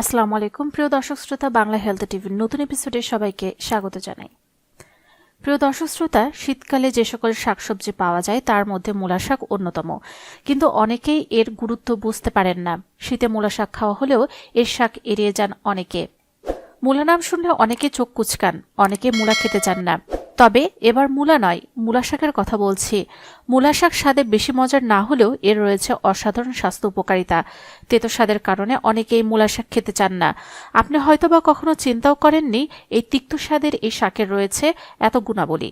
আসসালামু আলাইকুম। প্রিয় দর্শক শ্রোতা, বাংলা হেলথ টিভির নতুন এপিসোডে সবাইকে স্বাগত জানাই। প্রিয় দর্শক শ্রোতা, শীতকালে যে সকল শাকসবজি পাওয়া যায়, তার মধ্যে মূলা শাক অন্যতম। কিন্তু অনেকেই এর গুরুত্ব বুঝতে পারেন না। শীতে মূলা শাক খাওয়া হলেও এর শাক এড়িয়ে যান অনেকে। মূলা নাম শুনলে অনেকে চোখ কুচকান, অনেকে মূলা খেতে চান না। তবে এবার মূলা নয়, মূলা শাকের কথা বলছি। মূলা শাক স্বাদে বেশি মজার না হলেও এর রয়েছে অসাধারণ স্বাস্থ্য উপকারিতা। তেতো স্বাদের কারণে অনেকেই মূলা শাক খেতে চান না। আপনি হয়তোবা কখনো চিন্তাও করেননি, এই তিক্ত স্বাদের এই শাকের রয়েছে এত গুণাবলী।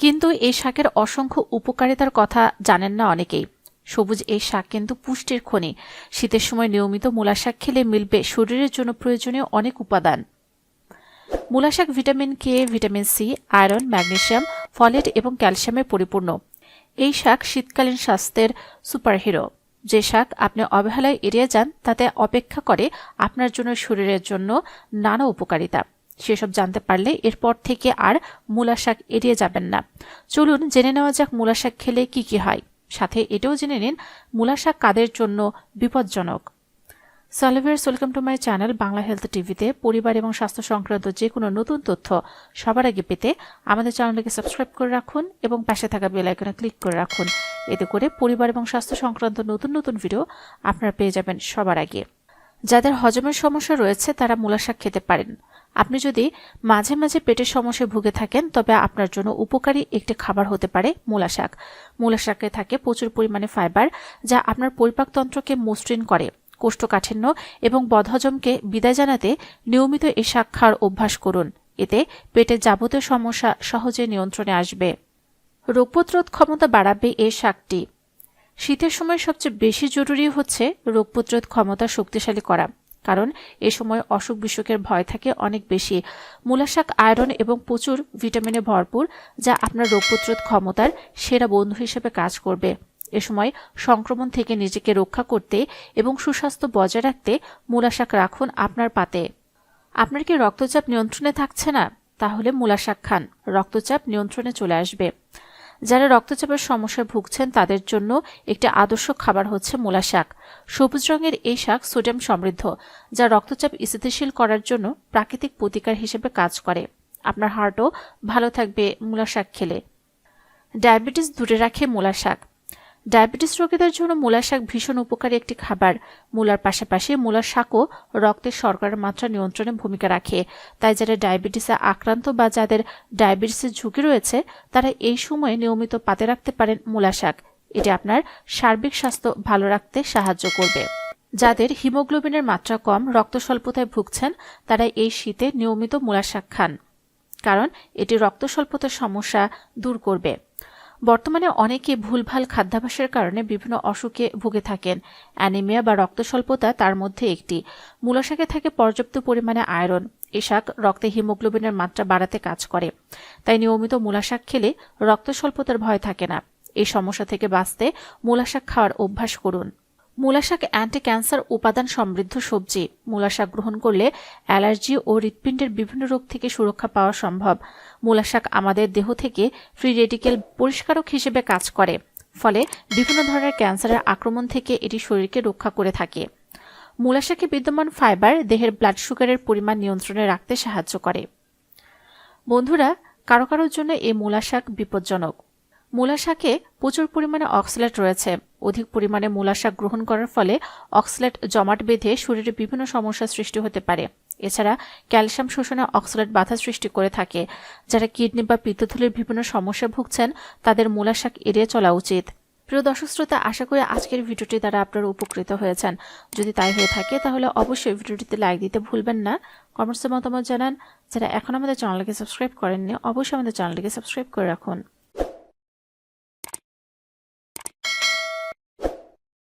কিন্তু এই শাকের অসংখ্য উপকারিতার কথা জানেন না অনেকেই। সবুজ এই শাক কিন্তু পুষ্টির খনি। শীতের সময় নিয়মিত মূলা শাক খেলে মিলবে শরীরের জন্য প্রয়োজনীয় অনেক উপাদান। মূলা শাক vitamin K vitamin C iron, magnesium, folate এবং ক্যালসিয়ামে পরিপূর্ণ। এই শাক শীতকালীন স্বাস্থ্যের সুপারহিরো। যে শাক আপনি অবহেলায় এড়িয়ে যান, তাতে অপেক্ষা করে আপনার জন্য শরীরের জন্য নানা উপকারিতা। সেসব জানতে পারলে এরপর থেকে আর মূলা শাক এড়িয়ে যাবেন না। চলুন জেনে নেওয়া যাক মূলা শাক খেলে কি কি হয়। সাথে এটাও জেনে নিন মূলা শাক কাদের জন্য বিপজ্জনক? সালভিয়ার্স, welcome to my channel Bangla health টিভিতে। পরিবার এবং স্বাস্থ্য সংক্রান্ত যে কোনো নতুন তথ্য সবার আগে পেতে আমাদের চ্যানেলটিকে সাবস্ক্রাইব করে রাখুন এবং পাশে থাকা বেল আইকনে ক্লিক করে রাখুন। এতে করে পরিবার এবং স্বাস্থ্য সংক্রান্ত নতুন নতুন ভিডিও আপনারা পেয়ে যাবেন সবার আগে। যাদের হজমের সমস্যা রয়েছে, তারা মূলা শাক খেতে পারেন। আপনি যদি মাঝে মাঝে পেটের সমস্যায় ভুগে থাকেন, তবে আপনার জন্য উপকারী একটি খাবার হতে পারে মূলা শাক। মূলা শাকে থাকে প্রচুর পরিমাণে ফাইবার, যা আপনার পরিপাকতন্ত্রকে মসৃণ করে। কোষ্ঠকাঠিন্য এবং বদহজমকে বিদায় জানাতে নিয়মিত এই শাক খাওয়ার অভ্যাস করুন। এতে পেটের যাবতীয় সমস্যা সহজে নিয়ন্ত্রণে আসবে। রোগ প্রতিরোধ ক্ষমতা বাড়াবে এই শাকটি। শীতের সময় সবচেয়ে বেশি জরুরি হচ্ছে রোগ প্রতিরোধ ক্ষমতা শক্তিশালী করা, কারণ এ সময় অসুখ বিসুখের ভয় থাকে অনেক বেশি। মূলা শাক, আয়রন এবং প্রচুর ভিটামিনে ভরপুর, যা আপনার রোগ প্রতিরোধ ক্ষমতার সেরা বন্ধু হিসেবে কাজ করবে। এ সময় সংক্রমণ থেকে নিজেকে রক্ষা করতে এবং সুস্বাস্থ্য বজায় রাখতে মূলাশাক রাখুন আপনার পাতে। আপনার কি রক্তচাপ নিয়ন্ত্রণে থাকছে না? তাহলে মূলাশাক খান। রক্তচাপ নিয়ন্ত্রণে চলে আসবে। যারা রক্তচাপের সমস্যায় ভুগছেন, তাদের জন্য একটি আদর্শ খাবার হচ্ছে মূলা শাক সবুজ রঙের এই শাক সোডিয়াম সমৃদ্ধ, যা রক্তচাপ স্থিতিশীল করার জন্য প্রাকৃতিক প্রতিকার হিসেবে কাজ করে। আপনার হার্টও ভালো থাকবে মূলা শাক খেলে। ডায়াবেটিস দূরে রাখে মূলা শাক ডায়াবেটিস রোগীদের জন্য মূলা শাক ভীষণ উপকারী একটি খাবার। মূলার পাশাপাশি মূলার শাকও রক্তের শর্করার মাত্রা নিয়ন্ত্রণে ভূমিকা রাখে। তাই যারা ডায়াবেটিসে আক্রান্ত বা যাদের ডায়াবেটিসের ঝুঁকি রয়েছে, তারা এই সময়ে নিয়মিত পাতে রাখতে পারেন মূলা শাক। এটি আপনার সার্বিক স্বাস্থ্য ভালো রাখতে সাহায্য করবে। যাদের হিমোগ্লোবিনের মাত্রা কম, রক্ত স্বল্পতায় ভুগছেন, তারা এই শীতে নিয়মিত মূলা শাক খান। কারণ এটি রক্ত স্বল্পতার সমস্যা দূর করবে। বর্তমানে অনেকে ভুলভাল খাদ্যাভ্যাসের কারণে বিভিন্ন অসুখে ভুগে থাকেন। অ্যানিমিয়া বা রক্তস্বল্পতা তার মধ্যে একটি। মূলাশাকে থাকে পর্যাপ্ত পরিমাণে আয়রন। এ শাক রক্তে হিমোগ্লোবিনের মাত্রা বাড়াতে কাজ করে। তাই নিয়মিত মূলাশাক খেলে রক্তস্বল্পতার ভয় থাকে না। এই সমস্যা থেকে বাঁচতে মূলাশাক খাওয়ার অভ্যাস করুন। মূলা শাক অ্যান্টি ক্যান্সার উপাদান সমৃদ্ধ সবজি। মূলা শাক গ্রহণ করলে অ্যালার্জি ও হৃৎপিণ্ডের বিভিন্ন রোগ থেকে সুরক্ষা পাওয়া সম্ভব। মূলা শাক আমাদের দেহ থেকে ফ্রি রেডিকেল পরিষ্কারক হিসেবে কাজ করে, ফলে বিভিন্ন ধরনের ক্যান্সারের আক্রমণ থেকে এটি শরীরকে রক্ষা করে থাকে। মূলা শাকে বিদ্যমান ফাইবার দেহের ব্লাড সুগারের পরিমাণ নিয়ন্ত্রণে রাখতে সাহায্য করে। বন্ধুরা, কারও কারোর জন্য এই মূলা শাক বিপজ্জনক। মূলা শাকে প্রচুর পরিমাণে অক্সলেট রয়েছে। অধিক পরিমাণে মূলা শাক গ্রহণ করার ফলে অক্সলেট জমাট বেঁধে শরীরে বিভিন্ন সমস্যার সৃষ্টি হতে পারে। এছাড়া ক্যালসিয়াম শোষণে অক্সলেট বাধা সৃষ্টি করে থাকে। যারা কিডনি বা পিত্তথলির বিভিন্ন সমস্যা ভুগছেন, তাদের মূলা শাক এড়িয়ে চলা উচিত। প্রিয় দর্শক শ্রোতা, আশা করি আজকের ভিডিওটি দ্বারা আপনারা উপকৃত হয়েছেন। যদি তাই হয়ে থাকে, তাহলে অবশ্যই ভিডিওটিতে লাইক দিতে ভুলবেন না। কমেন্টসে মতামত জানান। যারা এখন আমাদের চ্যানেলকে সাবস্ক্রাইব করেননি, অবশ্যই আমাদের চ্যানেলটিকে সাবস্ক্রাইব করে রাখুন।